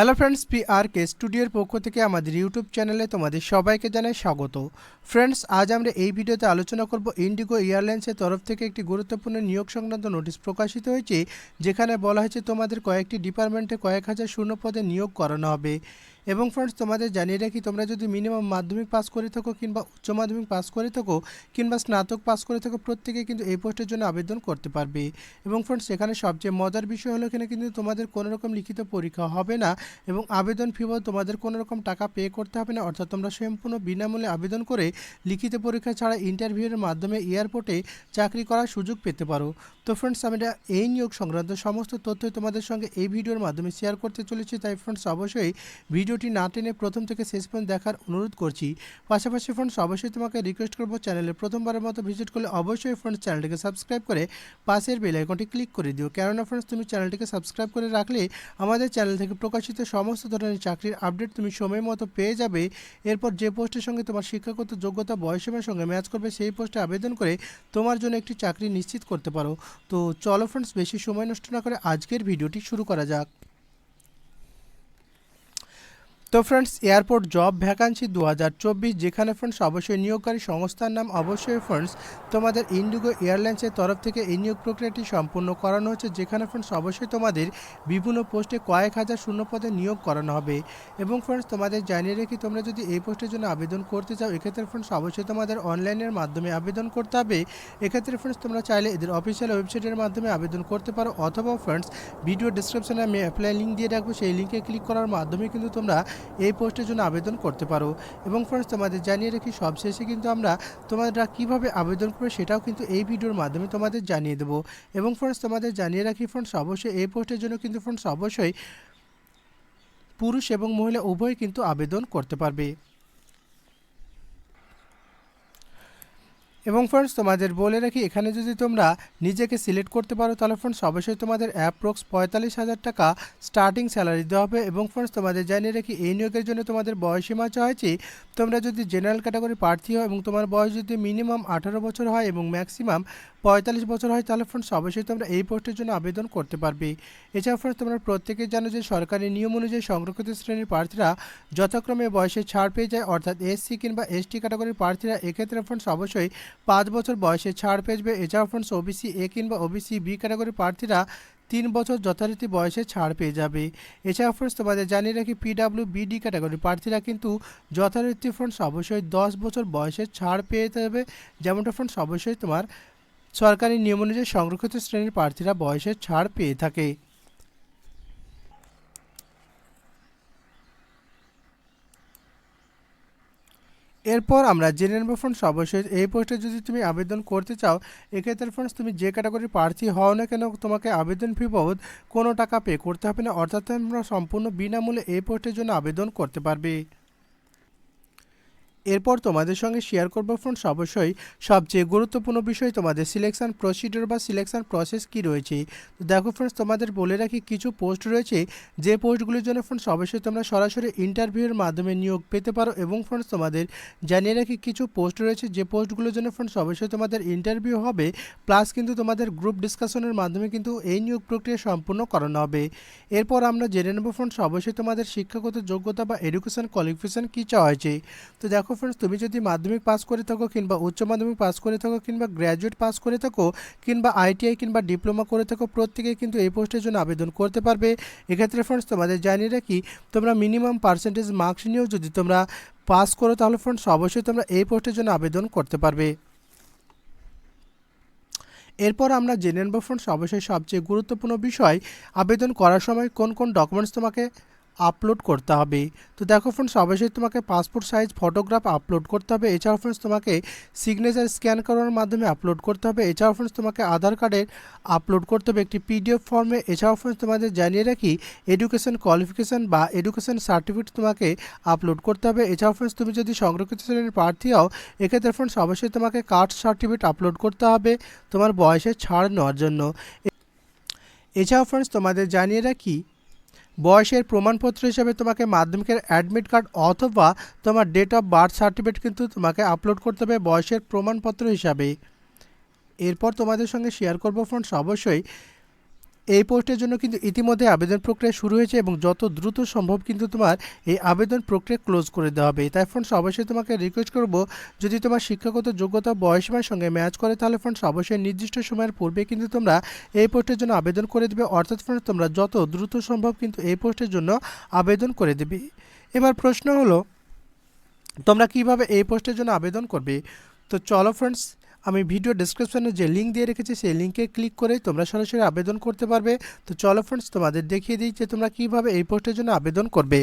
Hello friends P R K স্টুডিওর পক্ষ থেকে আমাদের ইউটিউব চ্যানেলে তোমাদের সবাইকে জানাই স্বাগত। ফ্রেন্ডস আজ আমরা এই ভিডিওতে আলোচনা করব ইন্ডিগো এয়ারলাইন্সের তরফ থেকে একটি গুরুত্বপূর্ণ নিয়োগ সংক্রান্ত নোটিশ প্রকাশিত হয়েছে, যেখানে বলা হয়েছে তোমাদের কয়েকটি ডিপার্টমেন্টে কয়েক হাজার শূন্য পদে নিয়োগ করানো হবে। এবং ফ্রেন্ডস তোমাদের জানিয়ে রাখি, তোমরা যদি মিনিমাম মাধ্যমিক পাস করে থাকো কিংবা উচ্চ মাধ্যমিক পাস করে থাকো কিংবা স্নাতক পাস করে থাকো, প্রত্যেকে কিন্তু এই পোস্টের জন্য আবেদন করতে পারবে। এবং ফ্রেন্ডস এখানে সবচেয়ে মজার বিষয় হলো এখানে কিন্তু তোমাদের কোনো রকম লিখিত পরীক্ষা হবে না এবং আবেদন ফিও তোমাদের কোনো রকম টাকা পে করতে হবে না। অর্থাৎ তোমরা সম্পূর্ণ বিনামূল্যে আবেদন করে লিখিত পরীক্ষা ছাড়া ইন্টারভিউয়ের মাধ্যমে এয়ারপোর্টে চাকরি করার সুযোগ পেতে পারো। তো ফ্রেন্ডস আমরা এই নিয়োগ সংক্রান্ত সমস্ত তথ্য তোমাদের সঙ্গে এই ভিডিওর মাধ্যমে শেয়ার করতে চলেছি। তাই ফ্রেন্ডস অবশ্যই ভিডিওটি না টেনে প্রথম থেকে শেষ পর্যন্ত দেখার অনুরোধ করছি। পাশাপাশি ফ্রেন্ডস অবশ্যই তোমাকে রিকোয়েস্ট করব চ্যানেলে প্রথমবারের মতো ভিজিট করলে অবশ্যই ফ্রেন্ডস চ্যানেলটিকে সাবস্ক্রাইব করে পাশের বেল আইকনটি ক্লিক করে দিও। কেননা ফ্রেন্ডস তুমি চ্যানেলটিকে সাবস্ক্রাইব করে রাখলে আমাদের চ্যানেল থেকে প্রকাশিত সমস্ত ধরনের চাকরির আপডেট তুমি সময় মতো পেয়ে যাবে। এরপর যে পোস্টের সঙ্গে তোমার শিক্ষাগত যোগ্যতা বয়সীমার সঙ্গে ম্যাচ করবে, সেই পোস্টে আবেদন করে তোমার জন্য একটি চাকরি নিশ্চিত করতে পারো। তো চলো ফ্রেন্ডস বেশি সময় নষ্ট না করে আজকের ভিডিওটি শুরু করা যাক। তো ফ্রেন্ডস এয়ারপোর্ট জব ভ্যাকান্সি দু হাজার চব্বিশ, যেখানে ফ্রেন্ডস অবশ্যই নিয়োগকারী সংস্থার নাম অবশ্যই ফ্রেন্ডস তোমাদের ইন্ডিগো এয়ারলাইন্সের তরফ থেকে এই নিয়োগ প্রক্রিয়াটি সম্পূর্ণ করানো হচ্ছে, যেখানে ফ্রেন্ডস অবশ্যই তোমাদের বিভিন্ন পোস্টে কয়েক হাজার শূন্য পদে নিয়োগ করানো হবে। এবং ফ্রেন্ডস তোমাদের জানিয়ে রেখে, তোমরা যদি এই পোস্টের জন্য আবেদন করতে চাও, এক্ষেত্রে ফ্রেন্ডস অবশ্যই তোমাদের অনলাইনের মাধ্যমে আবেদন করতে হবে। এক্ষেত্রে ফ্রেন্ডস তোমরা চাইলে এদের অফিসিয়াল ওয়েবসাইটের মাধ্যমে আবেদন করতে পারো, অথবা ফ্রেন্ডস ভিডিও ডিসক্রিপশনে আমি অ্যাপ্লাই লিঙ্ক দিয়ে রাখব, সেই লিঙ্কে ক্লিক করার মাধ্যমে কিন্তু তোমরা এই পোস্টের জন্য আবেদন করতে পারো। এবং ফ্রেন্ডস তোমাদের জানিয়ে রাখি, সবশেষে কিন্তু আমরা তোমরা কীভাবে আবেদন করবে সেটাও কিন্তু এই ভিডিওর মাধ্যমে তোমাদের জানিয়ে দেবো। এবং ফ্রেন্ডস তোমাদের জানিয়ে রাখি ফ্রেন্ডস অবশ্যই এই পোস্টের জন্য কিন্তু ফ্রেন্ডস অবশ্যই পুরুষ এবং মহিলা উভয় কিন্তু আবেদন করতে পারবে। এবং ফ্রেন্ডস তোমাদের বলে রাখি, এখানে যদি তোমরা নিজেকে সিলেক্ট করতে পারো, তাহলে ফ্রেন্ডস অবশ্যই তোমাদের অ্যাপ্রক্স পঁয়তাল্লিশ হাজার টাকা স্টার্টিং স্যালারি দেওয়া হবে। এবং ফ্রেন্ডস তোমাদের জানিয়ে রাখি, এই নিয়োগের জন্য তোমাদের বয়সীমা চাইছি তোমরা যদি জেনারেল ক্যাটাগরি প্রার্থী হয় এবং তোমার বয়স যদি মিনিমাম আঠারো বছর হয় এবং ম্যাক্সিমাম পঁয়তাল্লিশ বছর হয়, তাহলে ফ্রেন্ডস অবশ্যই তোমরা এই পোস্টের জন্য আবেদন করতে পারবে। এছাড়া ফ্রেন্ডস তোমরা প্রত্যেকে জানো যে সরকারি নিয়ম অনুযায়ী সংরক্ষিত শ্রেণির প্রার্থীরা যথাক্রমে বয়সে ছাড় পেয়ে যায়, অর্থাৎ এসসি কিংবা এসটি ক্যাটাগরির প্রার্থীরা এক্ষেত্রে ফ্রেন্ডস অবশ্যই পাঁচ বছর বয়সে ছাড় পেয়ে যাবে। এছাড়াও ফ্রেন্ডস ওবিসি এ কিংবা ওবিসি বি ক্যাটাগরির প্রার্থীরা তিন বছর যথারীতি বয়সে ছাড় পেয়ে যাবে। এছাড়া ফ্রেন্ডস তোমাদের জানিয়ে রাখি পিডাব্লিউ বিডি ক্যাটাগরির প্রার্থীরা কিন্তু যথারীতি ফ্রেন্ডস অবশ্যই দশ বছর বয়সে ছাড় পেয়ে যাবে। যেমনটা ফ্রেন্ডস অবশ্যই তোমার সরকারি নিয়ম অনুযায়ী সংরক্ষিত শ্রেণির প্রার্থীরা বয়সের ছাড় পেয়ে থাকে। এরপর আমরা জেনে নেব ফ্রেন্ডস অবশ্যই এই পোস্টে যদি তুমি আবেদন করতে চাও, এক্ষেত্রে ফ্রেন্ডস তুমি যে ক্যাটাগরির প্রার্থী হও না কেন, তোমাকে আবেদন ফি বাবদ কোনো টাকা পে করতে হবে না। অর্থাৎ তোমরা সম্পূর্ণ বিনামূল্যে এই পোস্টের জন্য আবেদন করতে পারবে। এরপর তোমাদের সঙ্গে শেয়ার করব ফ্রেন্ডস অবশ্যই সবচেয়ে গুরুত্বপূর্ণ বিষয় তোমাদের সিলেকশান প্রসিডিওর বা সিলেকশান প্রসেস কি রয়েছে। তো দেখো ফ্রেন্ডস তোমাদের বলে রাখি কিছু পোস্ট রয়েছে, যে পোস্টগুলির জন্য ফ্রেন্ডস অবশ্যই তোমরা সরাসরি ইন্টারভিউয়ের মাধ্যমে নিয়োগ পেতে পারো এবং ফ্রেন্ডস তোমাদের জানিয়ে রাখি কিছু পোস্ট রয়েছে, যে পোস্টগুলোর জন্য ফ্রেন্ডস অবশ্যই তোমাদের ইন্টারভিউ হবে প্লাস কিন্তু তোমাদের গ্রুপ ডিসকাশনের মাধ্যমে কিন্তু এই নিয়োগ প্রক্রিয়া সম্পূর্ণ করানো হবে। এরপর আমরা জেনে নেব ফ্রেন্ডস অবশ্যই তোমাদের শিক্ষাগত যোগ্যতা বা এডুকেশন কোয়ালিফিকেশন কী চাওয়া হয়েছে। তো দেখো ফ্রেন্ডস তুমি যদি মাধ্যমিক পাস করে থাকো কিংবা উচ্চ মাধ্যমিক পাস করে থাকো কিংবা গ্র্যাজুয়েট পাস করে থাকো কিংবা আইটিআই কিংবা ডিপ্লোমা করে থাকো, প্রত্যেকেই কিন্তু এই পোস্টের জন্য আবেদন করতে পারবে। এক্ষেত্রে ফ্রেন্ডস তোমাদের জানিয়ে রাখি, তোমরা মিনিমাম পার্সেন্টেজ মার্কস নিয়েও যদি তোমরা পাস করো, তাহলে ফ্রেন্ডস অবশ্যই তোমরা এই পোস্টের জন্য আবেদন করতে পারবে। এরপর আমরা জেনে নেব ফ্রেন্ডস অবশ্যই সবচেয়ে গুরুত্বপূর্ণ বিষয়, আবেদন করার সময় কোন কোন ডকুমেন্টস তোমাকে আপলোড করতে হবে। তো দেখো ফ্রেন্ডস অবশ্যই তোমাকে পাসপোর্ট সাইজ ফটোগ্রাফ আপলোড করতে হবে। এছাড়াও ফ্রেন্ডস তোমাকে সিগনেচার স্ক্যান করার মাধ্যমে আপলোড করতে হবে। এছাড়াও ফ্রেন্ডস তোমাকে আধার কার্ডের আপলোড করতে হবে একটি পিডিএফ ফর্মে এছাড়াও ফ্রেন্ডস তোমাদের জানিয়ে রাখি এডুকেশন কোয়ালিফিকেশান বা এডুকেশন সার্টিফিকেট তোমাকে আপলোড করতে হবে। এছাড়াও ফ্রেন্ডস তুমি যদি সংরক্ষিত শ্রেণির প্রার্থী হও, এক্ষেত্রে ফ্রেন্ডস অবশ্যই তোমাকে কাস্ট সার্টিফিকেট আপলোড করতে হবে তোমার বয়সে ছাড় নেওয়ার জন্য। এছাড়াও ফ্রেন্ডস তোমাদের জানিয়ে রাখি বয়সের প্রমাণপত্র হিসাবে তোমাকে মাধ্যমিকের অ্যাডমিট কার্ড অথবা তোমার ডেট অফ বার্থ সার্টিফিকেট কিন্তু তোমাকে আপলোড করতে হবে বয়সের প্রমাণপত্র হিসাবে। এরপর তোমাদের সঙ্গে শেয়ার করব ফ্রেন্ডস অবশ্যই এই পোস্টের জন্য কিন্তু ইতিমধ্যে আবেদন প্রক্রিয়া শুরু হয়েছে এবং যত দ্রুত সম্ভব কিন্তু তোমার এই আবেদন প্রক্রিয়া ক্লোজ করে দেওয়া হবে। তাই ফ্রেন্ডস, অবশ্যই তোমাকে রিকোয়েস্ট করব, যদি তোমার শিক্ষাগত যোগ্যতা বয়সীমার সঙ্গে ম্যাচ করে, তাহলে ফ্রেন্ডস, অবশ্যই নির্দিষ্ট সময়ের পূর্বে কিন্তু তোমরা এই পোস্টের জন্য আবেদন করে দেবে। অর্থাৎ ফ্রেন্ডস, তোমরা যত দ্রুত সম্ভব কিন্তু এই পোস্টের জন্য আবেদন করে দেবে। এবার প্রশ্ন হলো, তোমরা কীভাবে এই পোস্টের জন্য আবেদন করবে? তো চলো ফ্রেন্ডস আমি ভিডিও ডিসক্রিপশনে যে লিঙ্ক দিয়ে রেখেছি, সেই লিঙ্কে ক্লিক করে তোমরা সরাসরি আবেদন করতে পারবে। তো চলো ফ্রেন্ডস তোমাদের দেখিয়ে দিই যে তোমরা কীভাবে এই পোস্টের জন্য আবেদন করবে।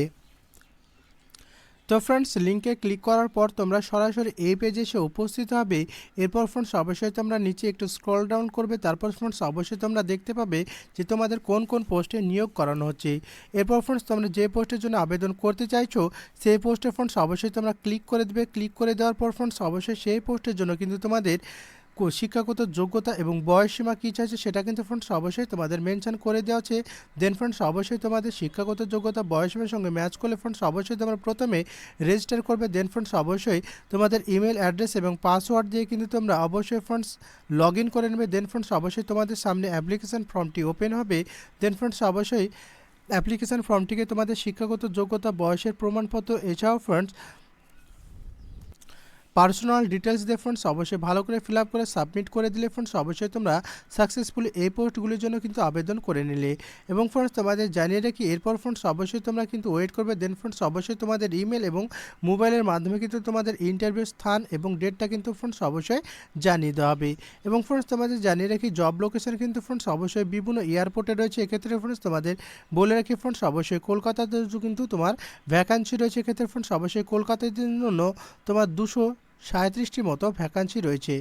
তো ফ্রেন্ডস লিঙ্কে ক্লিক করার পর তোমরা সরাসরি এই পেজে এসে উপস্থিত হবে। এরপর ফ্রেন্ডস অবশ্যই তোমরা নিচে একটু স্ক্রল ডাউন করবে। তারপর ফ্রেন্ডস অবশ্যই তোমরা দেখতে পাবে যে তোমাদের কোন কোন পোস্টে নিয়োগ করানো হচ্ছে। এরপর ফ্রেন্ডস তোমরা যে পোস্টের জন্য আবেদন করতে চাইছো, সেই পোস্টে ফ্রেন্ডস অবশ্যই তোমরা ক্লিক করে দেবে। ক্লিক করে দেওয়ার পর ফ্রেন্ডস অবশ্যই সেই পোস্টের জন্য কিন্তু তোমাদের শিক্ষাগত যোগ্যতা এবং বয়সসীমা কী চাইছে সেটা কিন্তু ফ্রেন্ডস অবশ্যই তোমাদের মেনশন করে দেওয়া আছে। দেন ফ্রেন্ডস অবশ্যই তোমাদের শিক্ষাগত যোগ্যতা, বয়সসীমার সঙ্গে ম্যাচ করলে ফ্রেন্ডস অবশ্যই তোমরা প্রথমে রেজিস্টার করবে। দেন ফ্রেন্ডস অবশ্যই তোমাদের ইমেল অ্যাড্রেস এবং পাসওয়ার্ড দিয়ে কিন্তু তোমরা অবশ্যই ফ্রেন্ডস লগ ইন করে নেবে। দেন ফ্রেন্ডস অবশ্যই তোমাদের সামনে অ্যাপ্লিকেশন ফর্মটি ওপেন হবে। দেন ফ্রেন্ডস অবশ্যই অ্যাপ্লিকেশান ফর্মটিকে তোমাদের শিক্ষাগত যোগ্যতা, বয়সের প্রমাণপত্র, এছাড়াও ফ্রেন্ডস পার্সোনাল ডিটেলস দিয়ে ফ্রেন্ডস অবশ্যই ভালো করে ফিল আপ করে সাবমিট করে দিলে ফ্রেন্ডস অবশ্যই তোমরা সাকসেসফুলি এই পোস্টগুলির জন্য কিন্তু আবেদন করে নিলে। এবং ফ্রেন্ডস তোমাদের জানিয়ে রাখি, এরপর ফ্রেন্ডস অবশ্যই তোমরা কিন্তু ওয়েট করবে দেন ফ্রেন্ডস অবশ্যই তোমাদের ইমেল এবং মোবাইলের মাধ্যমে কিন্তু তোমাদের ইন্টারভিউ স্থান এবং ডেটটা কিন্তু ফ্রেন্ডস অবশ্যই জানিয়ে দেওয়া হবে। এবং ফ্রেন্ডস তোমাদের জানিয়ে রাখি জব লোকেশন কিন্তু ফ্রেন্ডস অবশ্যই বিভিন্ন এয়ারপোর্টে রয়েছে, এক্ষেত্রে ফ্রেন্ডস তোমাদের বলে রাখি ফ্রেন্ডস অবশ্যই কলকাতাতে কিন্তু তোমার ভ্যাকান্সি রয়েছে, এক্ষেত্রে ফ্রেন্ডস অবশ্যই কলকাতার জন্য তোমার দুশো সাঁত্রিশটি মতো ভ্যাকান্সি রয়েছে।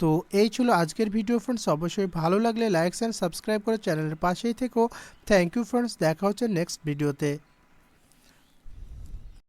তো এই ছিল আজকের ভিডিও ফ্রেন্ডস অবশ্যই ভালো লাগলে লাইক অ্যান্ড সাবস্ক্রাইব করে চ্যানেলের পাশেই থেকো। থ্যাংক ইউ ফ্রেন্ডস দেখা হচ্ছে নেক্সট ভিডিওতে